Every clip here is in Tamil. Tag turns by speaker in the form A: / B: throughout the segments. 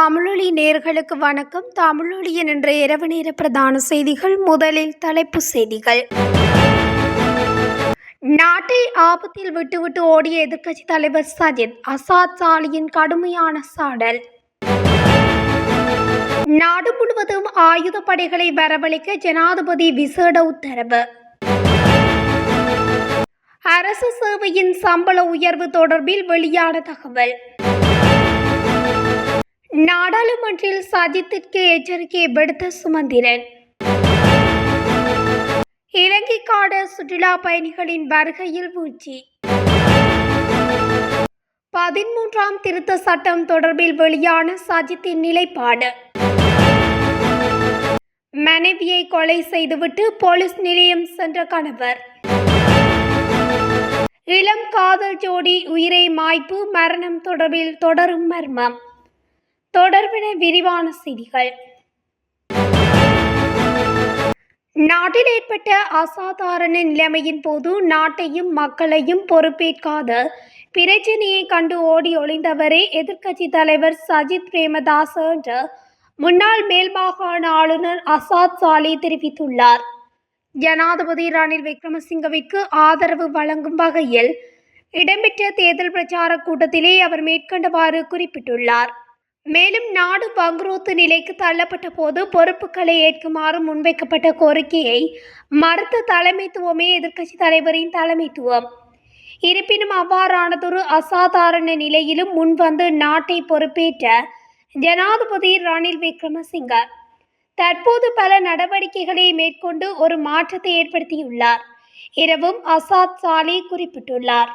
A: தமிழொலி நேர்களுக்கு வணக்கம். தமிழொலியின் என்ற இரவு நேர பிரதான செய்திகள் முதலில் தலைப்பு செய்திகள். நாட்டை ஆபத்தில் விட்டுவிட்டு ஓடிய எதிர்க்கட்சி தலைவர் சஜித் அசாத் சாலியின் கடுமையான சாடல். நாடு முழுவதும் ஆயுத படைகளை வரவழைக்க ஜனாதிபதி விசேட உத்தரவு. அரசு சேவையின் சம்பள உயர்வு தொடர்பில் வெளியான தகவல். நாடாளுமன்றில் சஜித்திற்கு எச்சரிக்கை விடுத்த சுமந்திரன். இலங்கைக்கான சுற்றுலா பயணிகளின் வருகையில் வீழ்ச்சி. பதிமூன்றாம் திருத்த சட்டம் தொடர்பில் வெளியான சஜித்தின் நிலைப்பாடு. மனைவியை கொலை செய்துவிட்டு போலீஸ் நிலையம் சென்ற கணவர். இளம் காதல் ஜோடி உயிரை மாய்ப்பு மரணம் தொடர்பில் தொடரும் மர்மம். தொடர்பின விரிவான செய்திகள். நாட்டில் ஏற்பட்ட அசாதாரண நிலைமையின் போது நாட்டையும் மக்களையும் பொறுப்பேற்காத பிரச்சனையை கண்டு ஓடி ஒளிந்தவரே எதிர்க்கட்சி தலைவர் சஜித் பிரேமதாஸ் என்ற முன்னாள் மேல் மாகாண ஆளுநர் அசாத் சாலி தெரிவித்துள்ளார். ஜனாதிபதி ரணில் விக்ரமசிங்கவிற்கு ஆதரவு வழங்கும் வகையில் இடம்பெற்ற தேர்தல் பிரச்சார கூட்டத்திலே அவர் மேற்கண்டவாறு குறிப்பிட்டுள்ளார். மேலும் நாடு பங்குரோத்து நிலைக்கு தள்ளப்பட்ட போது பொறுப்புகளை ஏற்குமாறு முன்வைக்கப்பட்ட கோரிக்கையை மறுத்த தலைமைத்துவமே எதிர்க்கட்சி தலைவரின் தலைமைத்துவம். இருப்பினும் அவ்வாறானதொரு அசாதாரண நிலையிலும் முன்வந்து நாட்டை பொறுப்பேற்ற ஜனாதிபதி ரணில் விக்ரமசிங்க தற்போது பல நடவடிக்கைகளை மேற்கொண்டு ஒரு மாற்றத்தை ஏற்படுத்தியுள்ளார். இரவும் அசாத் சாலி குறிப்பிட்டுள்ளார்.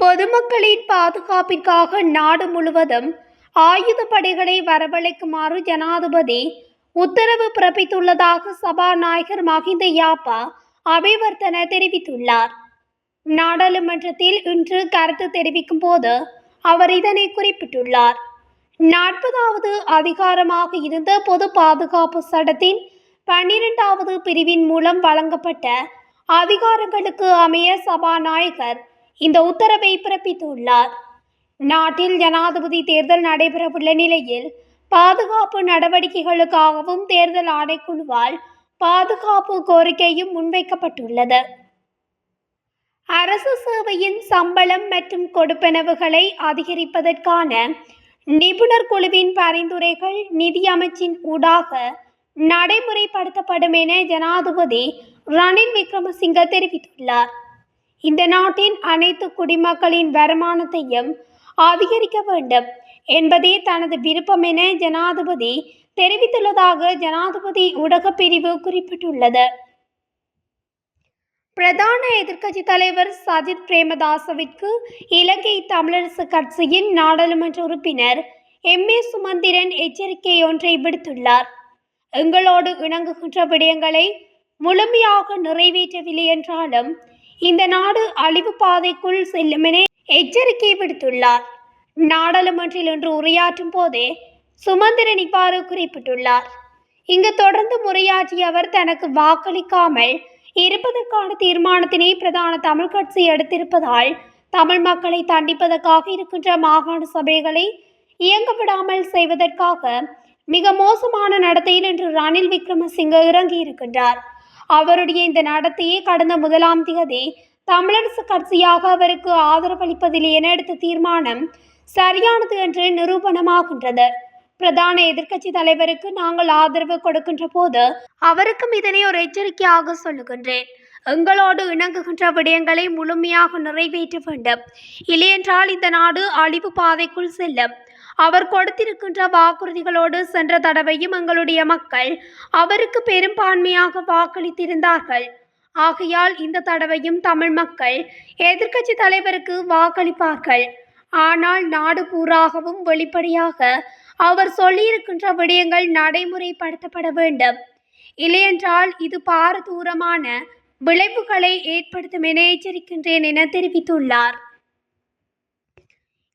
A: பொதுமக்களின் பாதுகாப்பிற்காக நாடு முழுவதும் ஆயுத படைகளை வரவழைக்குமாறு ஜனாதிபதி உத்தரவு பிறப்பித்துள்ளதாக சபாநாயகர் மஹிந்த யாப்பா அபிவர்த்தன தெரிவித்துள்ளார். நாடாளுமன்றத்தில் இன்று கருத்து தெரிவிக்கும் போது அவர் இதனை குறிப்பிட்டுள்ளார். நாற்பதாவது அதிகாரமாக இருந்த பொது பாதுகாப்பு சட்டத்தின் பன்னிரெண்டாவது பிரிவின் மூலம் வழங்கப்பட்ட அதிகாரங்களுக்கு அமைய சபாநாயகர் இந்த உத்தரவை பிறப்பித்துள்ளார். நாட்டில் ஜனாதிபதி தேர்தல் நடைபெறவுள்ள நிலையில் பாதுகாப்பு நடவடிக்கைகளுக்காகவும் தேர்தல் ஆணைக்குழுவால் பாதுகாப்பு கோரிக்கையும் முன்வைக்கப்பட்டுள்ளது. அரசு சேவையின் சம்பளம் மற்றும் கொடுப்பனவுகளை அதிகரிப்பதற்கான நிபுணர் குழுவின் பரிந்துரைகள் நிதியமைச்சின் ஊடாக நடைமுறைப்படுத்தப்படும் என ஜனாதிபதி ரணில் விக்ரமசிங்க தெரிவித்துள்ளார். இந்த நாட்டின் அனைத்து குடிமக்களின் வருமானத்தையும் அதிகரிக்க வேண்டும் என்பதே தனது விருப்பம் என ஜனாதிபதி தெரிவித்துள்ளதாக ஜனாதிபதி ஊடகப் பிரிவு குறிப்பிட்டுள்ளது. பிரதான எதிர்க்கட்சி தலைவர் சஜித் பிரேமதாசவிற்கு இலங்கை தமிழரசு கட்சியின் நாடாளுமன்ற உறுப்பினர் எம். ஏ. சுமந்திரன் எச்சரிக்கை ஒன்றை விடுத்துள்ளார். எங்களோடு இணங்குகின்ற விடயங்களை முழுமையாக நிறைவேற்றவில்லை என்றாலும் இந்த நாடு அழிவு பாதைக்குள் செல்லுமெனே எச்சரிக்கை விடுத்துள்ளார். நாடாளுமன்றில் இன்று உரையாற்றும் போதே சுமந்திரன் இவ்வாறு குறிப்பிட்டுள்ளார். இங்கு தொடர்ந்து முறையாற்றிய அவர் தனக்கு வாக்களிக்காமல் இருப்பதற்கான தீர்மானத்தினை பிரதான தமிழ் கட்சி எடுத்திருப்பதால் தமிழ் மக்களை தண்டிப்பதற்காக இருக்கின்ற மாகாண சபைகளை இயங்க விடாமல் செய்வதற்காக மிக மோசமான நடத்தையில் இன்று ரணில் விக்ரமசிங்க இறங்கியிருக்கின்றார். அவருடைய இந்த நடத்தையை கடந்த முதலாம் தேதி தமிழரசு கட்சியாக அவருக்கு ஆதரவளிப்பதில் என எடுத்த தீர்மானம் சரியானது என்று நிரூபணமாகின்றது. பிரதான எதிர்க்கட்சி தலைவருக்கு நாங்கள் ஆதரவு கொடுக்கின்ற போது அவருக்கும் இதனை ஒரு எச்சரிக்கையாக சொல்லுகின்றேன். எங்களோடு இணங்குகின்ற விடயங்களை முழுமையாக நிறைவேற்ற வேண்டும். இல்லையென்றால் இந்த நாடு அழிவு பாதைக்குள் செல்லும். அவர் கொடுத்திருக்கின்ற வாக்குறுதிகளோடு சென்ற தடவையும் எங்களுடைய மக்கள் அவருக்கு பெரும்பான்மையாக வாக்களித்திருந்தார்கள். ஆகையால் இந்த தடவையும் தமிழ் மக்கள் எதிர்க்கட்சி தலைவருக்கு வாக்களிப்பார்கள். ஆனால் நாடு பூராகவும் வெளிப்படையாக அவர் சொல்லியிருக்கின்ற விடயங்கள் நடைமுறைப்படுத்தப்பட வேண்டும். இல்லையென்றால் இது பாரதூரமான விளைவுகளை ஏற்படுத்தும் என எச்சரிக்கின்றேன் என தெரிவித்துள்ளார்.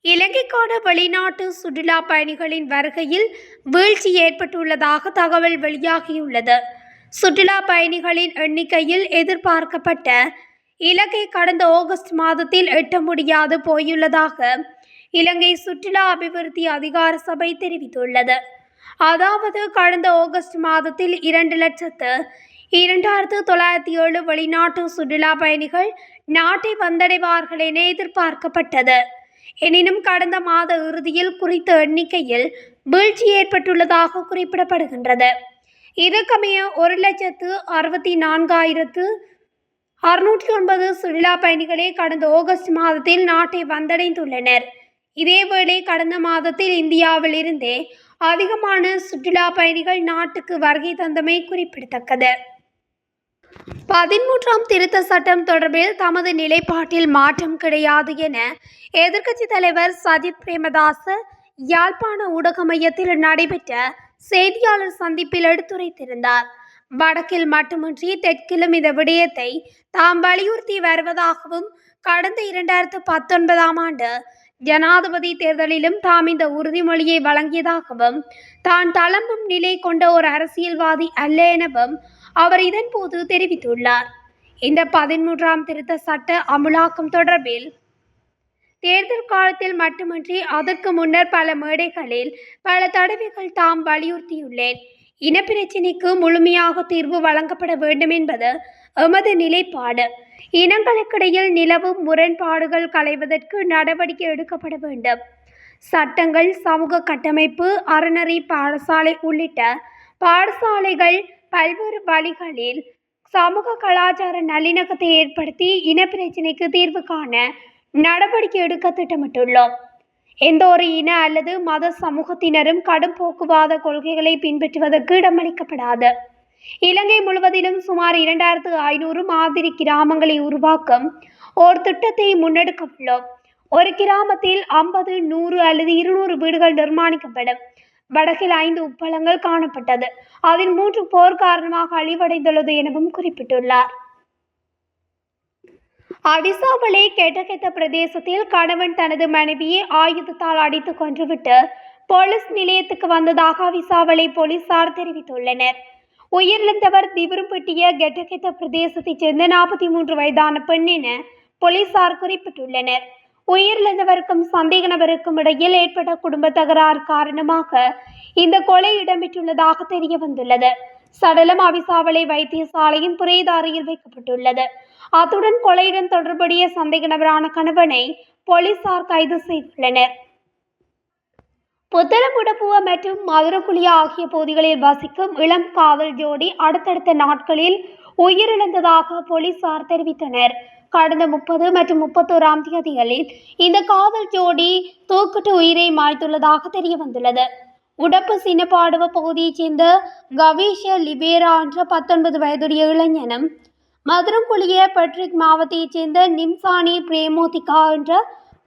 A: இலங்கைக்கான வெளிநாட்டு சுற்றுலா பயணிகளின் வருகையில் வீழ்ச்சி ஏற்பட்டுள்ளதாக தகவல் வெளியாகியுள்ளது. சுற்றுலா பயணிகளின் எண்ணிக்கையில் எதிர்பார்க்கப்பட்ட இலக்கை கடந்த ஆகஸ்ட் மாதத்தில் எட்ட முடியாது போயுள்ளதாக இலங்கை சுற்றுலா அபிவிருத்தி அதிகார சபை தெரிவித்துள்ளது. அதாவது கடந்த ஆகஸ்ட் மாதத்தில் இரண்டு லட்சத்து இரண்டாயிரத்து தொள்ளாயிரத்தி ஏழு வெளிநாட்டு சுற்றுலா பயணிகள் நாட்டை வந்தடைவார்கள் என எதிர்பார்க்கப்பட்டது. எனினும் கடந்த மாத இறுதியில் குறித்த எண்ணிக்கையில் வீழ்ச்சி ஏற்பட்டுள்ளதாக குறிப்பிடப்படுகின்றது. இதற்கமைய ஒரு லட்சத்து அறுபத்தி நான்காயிரத்து அறுநூற்றி ஒன்பது சுற்றுலா பயணிகளே கடந்த ஆகஸ்ட் மாதத்தில் நாட்டை வந்தடைந்துள்ளனர். இதேவேளை கடந்த மாதத்தில் இந்தியாவில் இருந்தே அதிகமான சுற்றுலா பயணிகள் நாட்டுக்கு வருகை தந்தமை குறிப்பிடத்தக்கது. பதிமூன்றாம் திருத்த சட்டம் தொடர்பில் தமது நிலைப்பாட்டில் மாற்றம் கிடையாது என எதிர்க்கட்சித் தலைவர் சஜித் பிரேமதாச யாழ்ப்பாண ஊடக மையத்தில் நடைபெற்ற செய்தியாளர் சந்திப்பில் எடுத்துரைத்திருந்தார். வடக்கில் மட்டுமின்றி தெற்கிலும் இந்த விடயத்தை தாம் வலியுறுத்தி வருவதாகவும் கடந்த இரண்டாயிரத்து பத்தொன்பதாம் ஆண்டு ஜனாதிபதி தேர்தலிலும் தாம் இந்த உறுதிமொழியை வழங்கியதாகவும் தான் தளம்பும் நிலை கொண்ட ஒரு அரசியல்வாதி அல்ல எனவும் அவர் இதன்போது தெரிவித்துள்ளார். இந்த பதிமூன்றாம் திருத்த சட்ட அமுலாக்கம் தொடர்பில் தேர்தல் காலத்தில் மட்டுமின்றி அதற்கு முன்னர் பல மேடைகளில் பல தடவைகள் தாம் வலியுறுத்தியுள்ளேன். இனப்பிரச்சினைக்கு முழுமையாக தீர்வு வழங்கப்பட வேண்டும் என்பது எமது நிலைப்பாடு. இனங்களுக்கிடையில் நிலவும் முரண்பாடுகள் களைவதற்கு நடவடிக்கை எடுக்கப்பட வேண்டும். சட்டங்கள் சமூக கட்டமைப்பு அறநெறி பாடசாலை உள்ளிட்ட பாடசாலைகள் பல்வேறு வழிகளில் சமூக கலாச்சார நல்லிணக்கத்தை ஏற்படுத்தி இனப்பிரச்சினைக்கு தீர்வு காண நடவடிக்கை எடுக்க திட்டமிட்டுள்ளோம். எந்த ஒரு இன அல்லது மத சமூகத்தினரும் கடும் போக்குவாத கொள்கைகளை பின்பற்றுவதற்கு இடமளிக்கப்படாது. இலங்கை முழுவதிலும் சுமார் இரண்டாயிரத்து ஐநூறு மாதிரி கிராமங்களை உருவாக்கும் ஓர் திட்டத்தை முன்னெடுக்க உள்ளோம் ஒரு கிராமத்தில் ஐம்பது நூறு அல்லது இருநூறு வீடுகள் நிர்மாணிக்கப்படும். வடக்கில் ஐந்து உப்பளங்கள் காணப்பட்டது. அதில் மூன்று போர் காரணமாக அழிவடைந்துள்ளது எனவும் குறிப்பிட்டுள்ளார். அடிசாவளை கெட்டகெத்த பிரதேசத்தில் கணவன் தனது மனைவியை ஆயுதத்தால் அடித்து கொன்றுவிட்டு போலீஸ் நிலையத்துக்கு வந்ததாக அவிசாவளை போலீசார் தெரிவித்துள்ளனர். உயிரிழந்தவர் திவிரும்பட்டிய கெட்டகெத்த பிரதேசத்தைச் சேர்ந்த நாற்பத்தி மூன்று வயதான பெண் என போலீசார் குறிப்பிட்டுள்ளனர். உயிரிழந்தவருக்கும் சந்தேக நபருக்கும் இடையில் ஏற்பட்ட குடும்ப தகராறு காரணமாக இந்த கொலை இடம்பெற்றுள்ளதாக தெரிய வந்துள்ளது சடலம் அவிசாவளை வைத்தியசாலையின் புரேதாரியில் வைக்கப்பட்டுள்ளது. அத்துடன் கொலையுடன் தொடர்புடைய சந்தேக நபரான கணவனை போலீசார் கைது செய்துள்ளனர். புத்தளமுடப்புவ மற்றும் மதுரக்குழியா ஆகிய பகுதிகளில் வசிக்கும் இளம் காதல் ஜோடி அடுத்தடுத்த நாட்களில் உயிரிழந்ததாக போலீசார் தெரிவித்தனர். கடந்த முப்பது மற்றும் முப்பத்தோராம் தேதிகளில் இந்த காதல் ஜோடி தூக்கிட்டு உயிரை மாய்த்துள்ளதாக தெரிய வந்துள்ளது உடப்பு சினப்பாடுவ பகுதியைச் சேர்ந்த கவிஷ லிபேரா என்ற பத்தொன்பது வயதுடைய இளைஞனும் மதுரங்குழிய பட்ரிக் மாவட்டத்தைச் சேர்ந்த நிம்சானி பிரேமோதிகா என்ற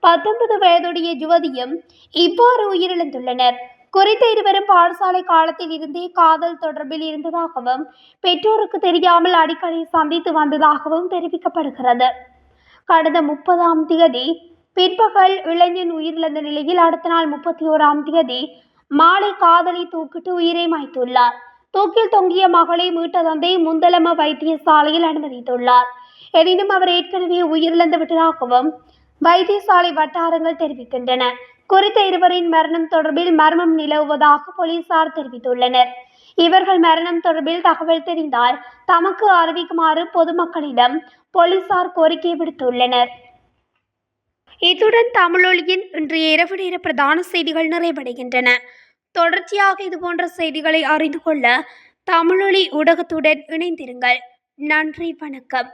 A: பத்தொன்பது வயதுடைய யுவதியும் இவ்வாறு உயிரிழந்துள்ளனர். குறித்த இருவரும் பாடசாலை காலத்தில் இருந்தே காதல் தொடர்பில் இருந்ததாகவும் பெற்றோருக்கு தெரியாமல் அடிக்கடி சந்தித்து வந்ததாகவும் தெரிவிக்கப்படுகிறது. கடந்த முப்பதாம் தேதி பிற்பகல் இளைஞன் உயிரிழந்த நிலையில் அடுத்த நாள் முப்பத்தி ஓராம் தேதி மாலை காதலை தூக்கிட்டு உயிரை மாய்த்துள்ளார். தூக்கில் தொங்கிய மகளை மீட்ட தந்தை முந்தலம வைத்தியசாலையில் அனுமதித்துள்ளார். எனினும் அவர் ஏற்கனவே உயிரிழந்து விட்டதாகவும் வைத்தியசாலை வட்டாரங்கள் தெரிவிக்கின்றன. குறித்த இருவரின் மரணம் தொடர்பில் மர்மம் நிலவுவதாக போலீசார் தெரிவித்துள்ளனர். இவர்கள் மரணம் தொடர்பில் தகவல் தெரிந்தால் தமக்கு அறிவிக்குமாறு பொதுமக்களிடம் போலீசார் கோரிக்கை விடுத்துள்ளனர். இத்துடன் தமிழொலியின் இன்றைய இரவு நேர பிரதான செய்திகள் நிறைவடைகின்றன. தொடர்ச்சியாக இதுபோன்ற செய்திகளை அறிந்து கொள்ள தமிழொலி ஊடகத்துடன் இணைந்திருங்கள். நன்றி வணக்கம்.